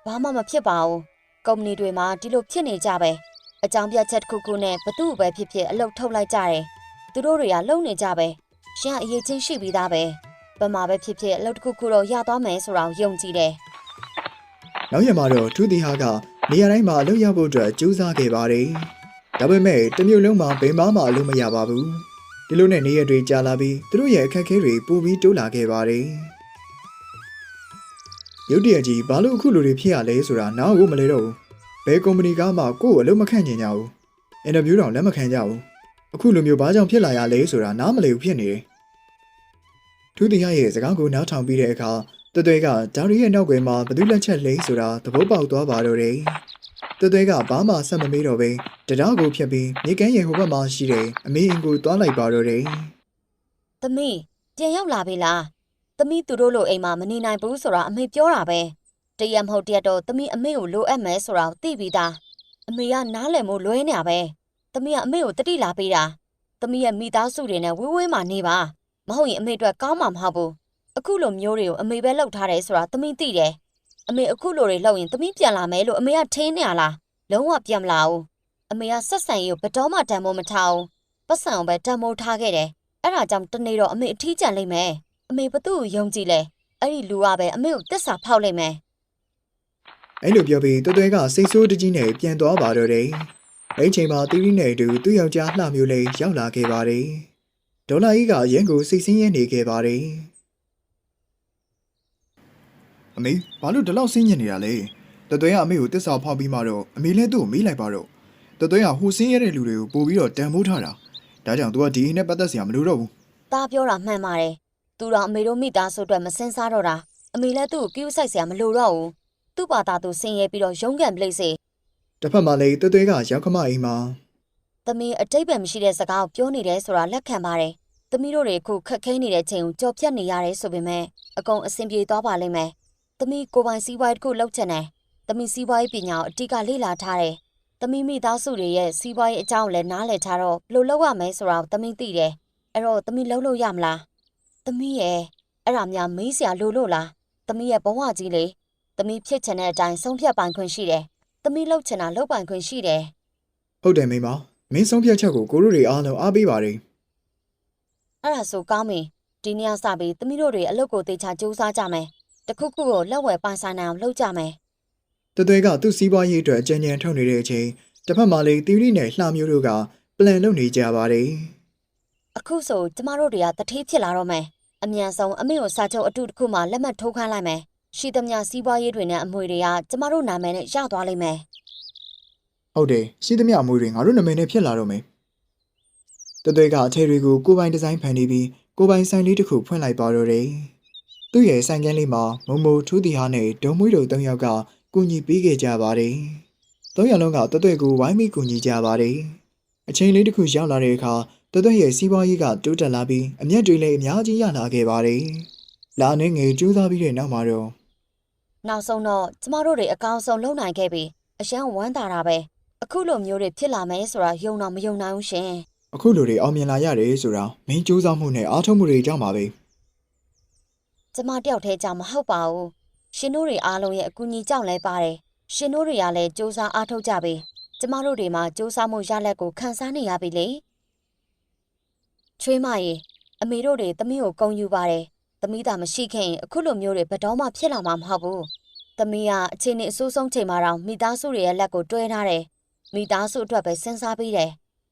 ဘာမှမဖြစ်ပါဘူးကုမ္ပဏီတွေမှာဒီလိုဖြစ်နေကြပဲအကြောင်းပြချက်တစ်ခုခုနဲ့ဘသူ့ပဲဖြစ်ဖြစ်အလုပ်ထုတ်လိုက်ကြတယ်သူတို့တွေကလုံနေကြပဲရှင်ကအရေးချင်းရှိပြီးသားပဲဘယ်မှာပဲဖြစ်ဖြစ်အလုပ်တစ်ခုခုတော့ရသွားမယ်ဆိုတာကိုယုံကြည်တယ်နောက်ရက်မှာတော့ထူးတီဟာကနေရာတိုင်းမှာအလုပ်ရဖို့အတွက်ကြိုးစားခဲ့ပါတယ်ဒါပေမဲ့တစ်မျိုးလုံးမှာဘယ်မှမှအလုပ်မရပါဘူး ဒီလိုနဲ့နေရက်တွေကြာလာပြီးသူတို့ရဲ့အခက်အခဲတွေပိုပြီးတိုးလာခဲ့ပါတယ်ရုတ်တရက်ကြီးဘာလို့အခုလိုတွေဖြစ်ရလဲဆိုတာနားကိုမလဲတော့ဘူးဘယ်ကုမ္ပဏီကမှကိုယ့်ကိုအလုပ်မခန့်ကျင်ကြဘူးအင်တာဗျူးတောင်လက်မခံကြဘူးအခုလိုမျိုးဘာကြောင့်ဖြစ်လာရလဲဆိုတာနားမလည်ဘူးဖြစ်နေတယ်ထူးတီဟာရဲ့စကားကိုနားထောင်ပြီးတဲ့အခါတွတ်တွဲကဒါရီရဲ့နောက်ကွယ်မှာဘသူလက်ချက်လိမ့်ဆိုတာသဘောပေါက်သွားပါတော့တယ်။ တွတ်တွဲကဘာမှဆက်မမေးတော့ဘဲတရားကိုဖြတ်ပြီးမြေကမ်းရဲ့ဟိုဘက်မှာရှိတဲ့အမေအင်ကိုသွားလိုက်ပါတော့တယ်သမီးပြန်ရောက်လာပြီလားသမီးသူတို့လိုအိမ်မှာမနေနိုင်ဘူးဆိုတာအမေပြောတာပဲတရက်မဟုတ်တရက်တော့သမီးအမေကိုလိုအပ်မယ်ဆိုတာကိုသိပြီးသားအမေကနားလည်မို့လွဲနေရပဲသမီးကအမေကိုတတိလာပေးတာသမီးရဲ့မိသားစုတွေနဲ့ဝေးဝေးမှနေပါမဟုတ်ရင်အမေအတွက်ကောင်းမှာမဟုတ်ဘူးအခုလိုမျိုးတွေကိုအမေပဲလှုပ်ထားတယ်ဆိုတာသမီးသိတယ် အမေအခုလိုတွေလှုပ်ရင်သမီးပြန်လာမယ်လို့အမေကထင်းနေရလားလုံးဝပြန်မလာဘူးအမေကဆက်ဆံရေးကိုဘယ်တော့မှတန်ဖိုးမထားဘူးပတ်စံကိုပဲတန်ဖိုးထားခဲ့တယ်အဲ့ဒါကြောင့်တနေ့တော့အမေအထီးကျန်လိမ့်မယ်အမေဘသူ့ကိုယုံကြည်လဲအဲ့ဒီလူကပဲအမေကိုတစ္ဆာဖောက်လိမ့်မယ်။အဲ့လိုပြောပြီးတွတ်တွဲကစိတ်ဆိုးတကြီးနဲ့ပြန်သွားပါတော့တယ်။အဲ့ဒီချိန်မှာတီရီနဲ့အတူသူ့ယောက်ျားလှမျိုးလေးရောက်လာခဲ့ပါတယ်။ဒေါ်လာကြီးကရန်ကိုစိတ်ဆင်းရဲနေခဲ့ပါတယ်။ အမေဘာလို့ဒီလောက်ဆင်းရဲနေတာလဲ။တွတ်တွဲကအမေကိုတစ္ဆာဖောက်ပြီးမှတော့အမေလည်းသူ့ကိုမေးလိုက်ပါတော့။တွတ်တွဲကဟိုဆင်းရဲတဲ့လူတွေကိုပို့ပြီးတော့တန်ဖိုးထားတာ။ဒါကြောင့် तू ကဒီအိမ်နဲ့ပတ်သက်စရာမလိုတော့ဘူး ตาပြောတာမှန်ပါတယ်သူတော်အမေတို့မိသားစုအတွက်မစင်စားတော့တာအမေလည်းသူ့ကိုကိူးဆိုင်စရာမလိုတော့ဘူးသူ့ဘာသာသူဆင်းရဲပြီးတော့ရုန်းကန်ပလိစေ ။တစ်ဖက်မှာလည်းတွတ်တွဲကရောက်ခမအိမ်မှာ သမီးအတိတ်ပဲမရှိတဲ့စကားကိုပြောနေတယ်ဆိုတာလက်ခံပါတယ်သမီးတို့တွေအခုခက်ခဲနေတဲ့ချိန်ကိုကြော်ပြတ်နေရတယ်ဆိုပေမဲ့အကုန်အဆင်ပြေသွားပါလိမ့်မယ် သမီးကိုယ်ပိုင်စီးပွားရေးတစ်ခုလုပ်ချင်တယ်သမီးစီးပွားရေးပညာကိုအတိအကလေ့လာထားတယ်သမီးမိသားစုတွေရဲ့စီးပွားရေးအကြောင်းကိုလည်းနားလည်ထားတော့ဘယ်လိုလုပ်ရမလဲဆိုတာကိုသမီးသိတယ်အဲ့တော့သမီးလုပ်လို့ရမလားသမီးရဲ့အဲ့ဒါများမေးစရာလိုလို့လားသမီးရဲ့ဘဝကြီးလေသမီးဖြစ်ချင်တဲ့အတိုင်းဆုံးဖြတ်ပိုင်ခွင့်ရှိတယ်သမီးလုပ်ချင်တာလုပ်ပိုင်ခွင့်ရှိတယ်ဟုတ်တယ်မိမမင်းဆုံးဖြတ်ချက်ကိုကိုတို့တွေအားလုံးအားပေးပါတယ်အဲ့ဒါဆိုကောင်းပြီဒီနေ့ကစပြီးသမီးတို့တွေအလုပ်ကိုတေချာစူးစမ်းကြမယ် တခုခုကိုလက်ဝယ်ပိုင်ဆိုင်နိုင်အောင်လုပ်ကြမယ်တသွဲကသူ့စီးပွားရေးအတွက်အကြံဉာဏ်ထုတ်နေတဲ့အချိန်တစ်ဖက်မှာလည်းတီရီနဲ့လှမျိုးတို့ကပလန်လုပ်နေကြပါတယ်အခုဆိုကျမတို့တွေကတထေးဖြစ်လာတော့မယ်အမြန်ဆုံးအမေကိုစာချုပ်အတူတစ်ခုမှလက်မှတ်ထိုးခိုင်းလိုက်မယ်ရှိသမျှစီးပွားရေးတွေနဲ့အမွေတွေကကျမတို့နာမည်နဲ့ရသွားလိမ့်မယ်ဟုတ်တယ်ရှိသမျှအမွေတွေငါတို့နာမည်နဲ့ဖြစ်လာတော့မယ်တသွဲကအထည်တွေကိုကိုယ်ပိုင်ဒီဇိုင်းဖန်နေပြီးကိုယ်ပိုင်ဆိုင်လေးတစ်ခုဖွင့်လိုက်ပါတော့တယ် သူ့ရဲ့ဆိုင်ကန်းလေးမှာမုံမိုထူးတီဟာနဲ့ဒုံမွေးတို့၃ယောက်ကကူညီပေးခဲ့ကြပါတယ်သုံးရလုံးကတွတ်တွတ်ကိုဝိုင်းမိကူညီကြပါတယ်။အချိန်လေးတစ်ခုရောက်လာတဲ့အခါတွတ်တွတ်ရဲ့စီးပွားရေးကတိုးတက်လာပြီးအမျက်တွေလည်းအများကြီးရလာခဲ့ပါတယ်။လာနေငယ်ကျိုးစားပြီးတဲ့နောက်မှာတော့နောက်ဆုံးတော့ကျမတို့တွေအကောင်ဆုံးလုံနိုင်ခဲ့ပြီအရှမ်းဝမ်းသာတာပဲအခုလိုမျိုးတွေဖြစ်လာမယ်ဆိုတာယုံတော့မယုံနိုင်ဘူးရှင်အခုလူတွေအောင်မြင်လာရတယ်ဆိုတာမင်းစူးစမ်းမှုနဲ့အားထုတ်မှုတွေကြောင့်ပါပဲ ကျမတယောက်တည်းကြောင့်မဟုတ်ပါဘူးရှင်တို့တွေအားလုံးရဲ့အကူအညီကြောင့်လည်းပါတယ်ရှင်တို့တွေကလည်းစူးစမ်းအားထုတ်ကြပြီကျမတို့တွေမှာစူးစမ်းမှုရလက်ကိုခံစားနေရပြီလေချွေးမရေအမေတို့တွေသမီးကိုကုံယူပါတယ်သမီးသာမရှိခင်အခုလိုမျိုးတွေဘယ်တော့မှဖြစ်လာမှာမဟုတ်ဘူးသမီးကအချိန်နဲ့အဆိုးဆုံးချိန်မှာတော့မိသားစုတွေရဲ့လက်ကိုတွဲထားတယ်မိသားစုအတွက်ပဲစဉ်းစားပြီးတယ်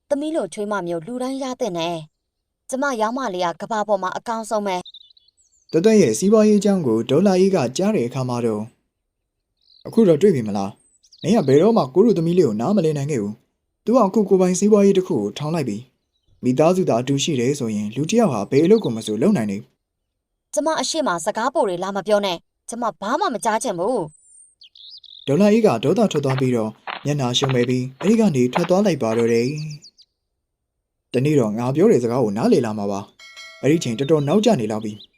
သမီးလိုချွေးမမျိုးလူတိုင်းရတဲ့နဲ့ကျမရောက်မလေးကကဘာပေါ်မှာအကောင်ဆုံးပဲ တွတ်တွတ်ရဲ့စီးပွားရေးအကြောင်းကိုဒေါ်လာကြီးကကြားတဲ့အခါမှာတော့အခုတော့တွေ့ပြီမလားမင်းကဘယ်တော့မှကိုရုသမီးလေးကိုနားမလည်နိုင်ခဲ့ဘူး။ तू ကအခုကိုယ်ပိုင်စီးပွားရေးတစ်ခုကိုထောင်းလိုက်ပြီ။မိသားစုသားအတူရှိတယ်ဆိုရင်လူတစ်ယောက်ဟာဘယ်အလုပ်ကိုမဆိုလုပ်နိုင်နေကျမအရှိမစကားပိုတွေလာမပြောနဲ့ကျမဘာမှမကြားချင်ဘူးဒေါ်လာကြီးကဒေါသထွက်သွားပြီးတော့မျက်နှာရှုံးမဲ့ပြီးအဲဒီကနေထွက်သွားလိုက်ပါတော့တယ်။တနေ့တော့ငါပြောတဲ့စကားကိုနားလည်လာမှာပါ။အဲဒီချိန်တော်တော်နောက်ကျနေလောက်ပြီ။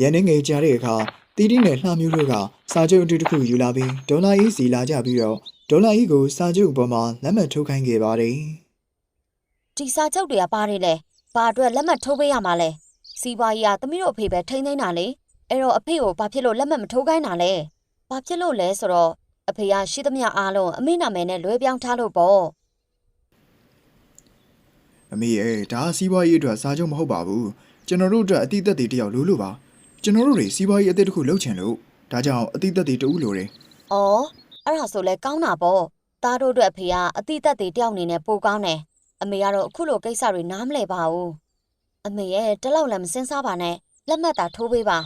ရန်နေငယ်ကြတဲ့အခါတီတီနဲ့လှမျိုးတို့ကစာချုပ်အတူတစ်ခုယူလာပြီးဒေါ်လာကြီးစီလာကြပြီးတော့ဒေါ်လာကြီးကိုစာချုပ်အပေါ်မှာလက်မှတ်ထိုးခိုင်းခဲ့ပါတယ်။ဒီစာချုပ်တွေကပါတယ်လေဘာအတွက်လက်မှတ်ထိုးပေးရမှာလဲစီးပွားရေးကသမီးတို့အဖေပဲထိန်းသိမ်းတာလေအဲ့တော့အဖေကိုဘာဖြစ်လို့လက်မှတ်မထိုးခိုင်းတာလဲဘာဖြစ်လို့လဲဆိုတော့အဖေကရှိသမျှအားလုံးအမေနာမည်နဲ့လွဲပြောင်းထားလို့ပေါ့အမေရဲ့ဒါကစီးပွားရေးအတွက်စာချုပ်မဟုတ်ပါဘူးကျွန်တော်တို့အတွက်အတိတ်သက်တွေတယောက်လိုလို့ပါ ကျွန်တော်တို့တွေစီးပွားရေးအသစ်တစ်ခုလုပ်ချင်လို့ဒါကြောင့်အတိတ်သက်တွေတူလိုတယ်။အော်အဲ့ဒါဆိုလဲကောင်းတာပေါ့သားတို့အတွက်အဖေကအတိသက်တွေတယောက်အနေနဲ့ပိုကောင်းတယ်အမေကတော့အခုလိုကိစ္စတွေနားမလဲပါဘူးအမေရဲ့တလောက်လည်းမစင်စားပါနဲ့လက်မှတ်သာထိုးပေးပါ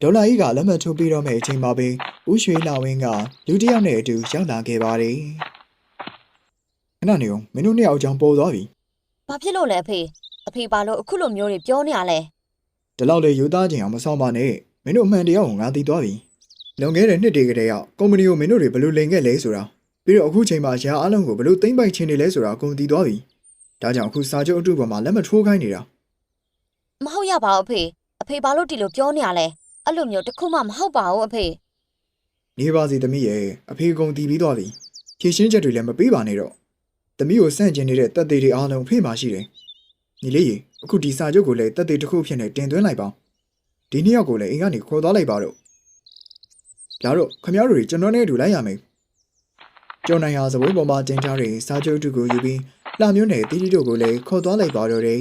ဒေါ်လာကြီးကလက်မှတ်ထိုးပြီးတော့မယ့်အချိန်မှာပဲဦးရွှေလာဝင်းကလူတစ်ယောက်နဲ့အတူရောက်လာခဲ့ပါတယ်ခဏနေအောင်မင်းတို့နှစ်ယောက်အကြောင်းပေါ်သွားပြီ။ဘာဖြစ်လို့လဲအဖေအဖေဘာလို့အခုလိုမျိုးတွေပြောနေရလဲ ဒီလောက်လေယူသားခြင်းအောင်မဆောင်ပါနဲ့မင်းတို့အမှန်တရားကိုငါသိသွားပြီလွန်ခဲ့တဲ့နှစ်တွေကတည်းကကုမ္ပဏီကိုမင်းတို့တွေဘယ်လိုလင်ခဲ့လဲဆိုတာပြီးတော့အခုချိန်မှာရာအားလုံးကိုဘယ်လိုသိမ့်ပိုက်ချင်နေလဲဆိုတာအကုန်သိသွားပြီဒါကြောင့်အခုစာချုပ်အတူပေါ်မှာလက်မှတ်ထိုးခိုင်းနေတာ။မဟုတ်ရပါဘူးအဖေအဖေဘာလို့ဒီလိုပြောနေရလဲအဲ့လိုမျိုးတစ်ခုမှမဟုတ်ပါဘူးအဖေနေပါစီသမီးရဲ့အဖေကုံတီးပြီးသွားပြီဖြည့်ရှင်းချက်တွေလည်းမပေးပါနဲ့တော့သမီးကိုစန့်ကျင်နေတဲ့တက်သေးတွေအားလုံးအဖေမှရှိတယ် ညီလေးရေအခုဒီစာချုပ်ကိုလည်းတက်သေးတစ်ခုဖြစ်နေတင်သွင်းလိုက်ပါဒီနေ့ရောက်ကိုလည်းအိမ်ကနေခေါ်သွားလိုက်ပါတော့ဒါတော့ခမရတို့တွေကျွန်တော်နဲ့အတူလိုက်ရမယ်ကျော်နိုင်ဟာသဘိုးပေါ်မှာတင်ထားတဲ့စာချုပ်အတူကိုယူပြီးလှမျိုးနဲ့တီတီတို့ကိုလည်းခေါ်သွားလိုက်ပါတော့တယ်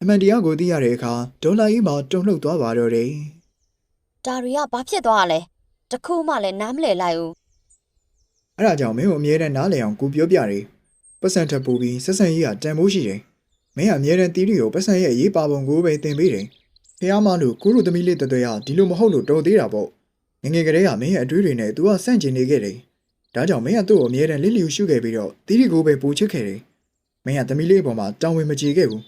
အမှန်တရားကိုသိရတဲ့အခါဒေါ်လာကြီးမှတုန်လှုပ်သွားပါတော့တယ်။ဒါတွေကဘာဖြစ်သွားရလဲ။တစ်ခုမှလည်းနားမလည်လိုက်ဘူးအဲ့ဒါကြောင့်မင်းကိုအမြဲတမ်းနားလည်အောင်ကိုပြောပြတယ်ပတ်စံထပ်ပူပြီးဆက်ဆံရေးကတန်ဖိုးရှိတယ် မင်းကအမြဲတမ်းတီးရီကိုပတ်စံရဲ့အရေးပါပုံကိုပဲသင်ပေးတယ်ဖះမလို့ကိုရုသမီးလေးတသွဲကဒီလိုမဟုတ်လို့တော်သေးတာပေါ့ငယ်ငယ်ကလေးကမင်းရဲ့အတွေးတွေနဲ့ तू ကစန့်ကျင်နေခဲ့တယ်ဒါကြောင့်မင်းကသူ့ကိုအမြဲတမ်းလစ်လျူရှုခဲ့ပြီးတော့တီးရီကိုပဲပူချစ်ခဲ့တယ်မင်းကသမီးလေးအပေါ်မှာတောင်းဝင်မကြေခဲ့ဘူး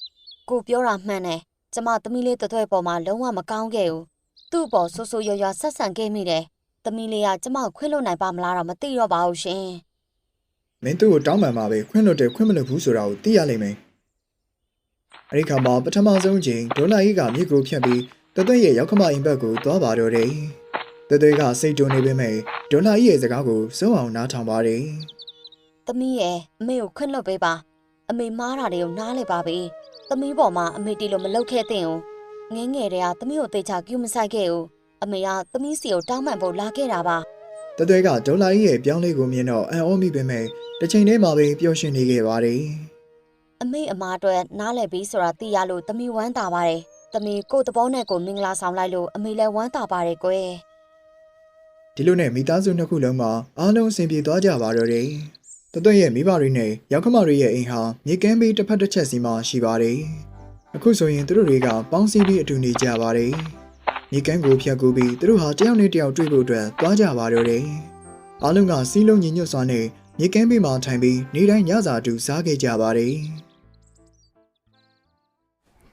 ။ကိုပြောတာမှန်တယ်။ကျမသမီးလေးတစ်သွဲပေါ်မှာလုံးဝမကောင်းခဲ့ဘူး။သူ့ပေါ်ဆူဆူရွရွဆက်ဆံခဲ့မိတယ်။သမီးလေးကကျမကိုခွင့်လွှတ်နိုင်ပါမလားတော့မသိတော့ပါဘူးရှင်။မင်းသူ့ကိုတောင်းပန်မှာပဲခွင့်လွတ်တယ်ခွင့်မလွတ်ဘူးဆိုတာကိုသိရလိမ့်မယ် အဲ့ဒီခါမှာပထမဆုံးချိန်ဒေါ်လာကြီးကမြစ်ကိုဖြတ်ပြီးတသွဲ့ရဲ့ရောက်ခမအိမ်ဘက်ကိုသွားပါတော့တယ်တသွဲ့ကစိတ်တုန်နေပေမဲ့ဒေါ်လာကြီးရဲ့စကားကိုစုံအောင်နားထောင်ပါတယ်။သမီးရဲ့အမေကိုခွင့်လွှတ်ပေးပါ။အမေမားတာတွေကိုနားလဲပါပြီ။သမီးပေါ်မှာအမေတီလိုမလုပ်ခဲ့သင့်ဘူး။ငင်းငယ်တွေကသမီးကိုတေချာကျူးမဆိုင်ခဲ့ဘူး။အမေကသမီးစီကိုတောင်းပန်ဖို့လာခဲ့တာပါတသွဲ့ကဒေါ်လာကြီးရဲ့ပြောင်းလဲကိုမြင်တော့အံ့ဩမိပေမဲ့တစ်ချိန်တည်းမှာပဲပျော်ရွှင်နေခဲ့ပါတယ်။ အမေအမားအတွက်နားလဲပြီးဆိုတာသိရလို့သမီးဝမ်းသာပါတယ်။သမီးကိုယ့်သဘောနဲ့ကိုယ်မင်္ဂလာဆောင်လိုက်လို့အမေလည်းဝမ်းသာပါတယ်ကွယ်။ဒီလိုနဲ့မိသားစုနှစ်ခုလုံးမှာအားလုံးအဆင်ပြေသွားကြပါတော့တယ်တသွဲ့ရဲ့မိဘတွေနဲ့ရောက်ခမတွေရဲ့အိမ်ဟာမြေကမ်းဘေးတစ်ဖက်တစ်ချက်စီမှာရှိပါတယ်အခုဆိုရင်သူတို့တွေကပေါင်းစည်းပြီးအတူနေကြပါတယ်မြေကမ်းကိုဖြတ်ကူးပြီးသူတို့ဟာတယောက်နဲ့တယောက်တွေ့ဖို့အတွက်သွားကြပါတော့တယ်အားလုံးကစီးလုံးညီညွတ်စွာနဲ့မြေကမ်းဘေးမှာထိုင်ပြီးနေတိုင်းညစာတူစားခဲ့ကြပါတယ်